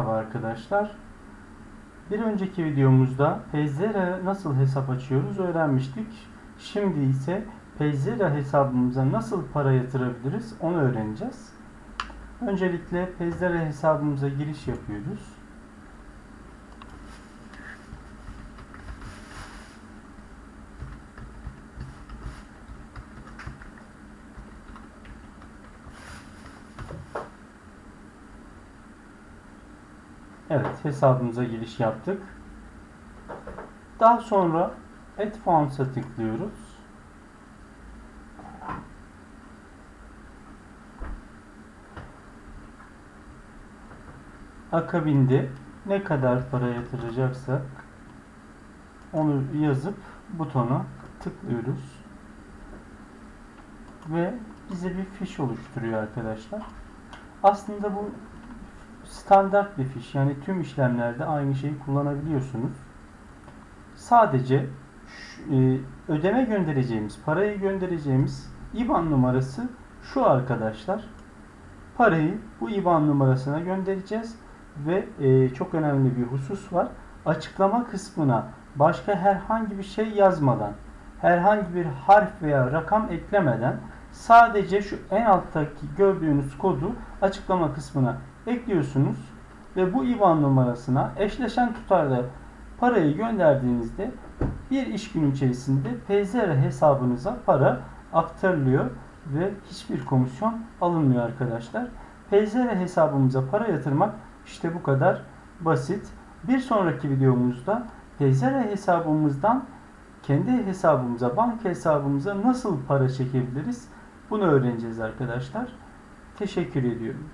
Merhaba arkadaşlar. Bir önceki videomuzda Payzera nasıl hesap açıyoruz öğrenmiştik. Şimdi ise Payzera hesabımıza nasıl para yatırabiliriz onu öğreneceğiz. Öncelikle Payzera hesabımıza giriş yapıyoruz. Evet, hesabımıza giriş yaptık. Daha sonra Add Funds'a tıklıyoruz. Akabinde ne kadar para yatıracaksak onu yazıp butona tıklıyoruz. Ve bize bir fiş oluşturuyor arkadaşlar. Aslında bu standart bir fiş. Yani tüm işlemlerde aynı şeyi kullanabiliyorsunuz. Sadece e, ödeme göndereceğimiz, parayı göndereceğimiz IBAN numarası şu arkadaşlar. Parayı bu IBAN numarasına göndereceğiz ve e, çok önemli bir husus var. Açıklama kısmına başka herhangi bir şey yazmadan, herhangi bir harf veya rakam eklemeden sadece şu en alttaki gördüğünüz kodu açıklama kısmına ekliyorsunuz ve bu IBAN numarasına eşleşen tutarda parayı gönderdiğinizde bir iş günü içerisinde PZR hesabınıza para aktarılıyor ve hiçbir komisyon alınmıyor arkadaşlar. PZR hesabımıza para yatırmak işte bu kadar basit. Bir sonraki videomuzda PZR hesabımızdan kendi hesabımıza, banka hesabımıza nasıl para çekebiliriz? Bunu öğreneceğiz arkadaşlar. Teşekkür ediyorum.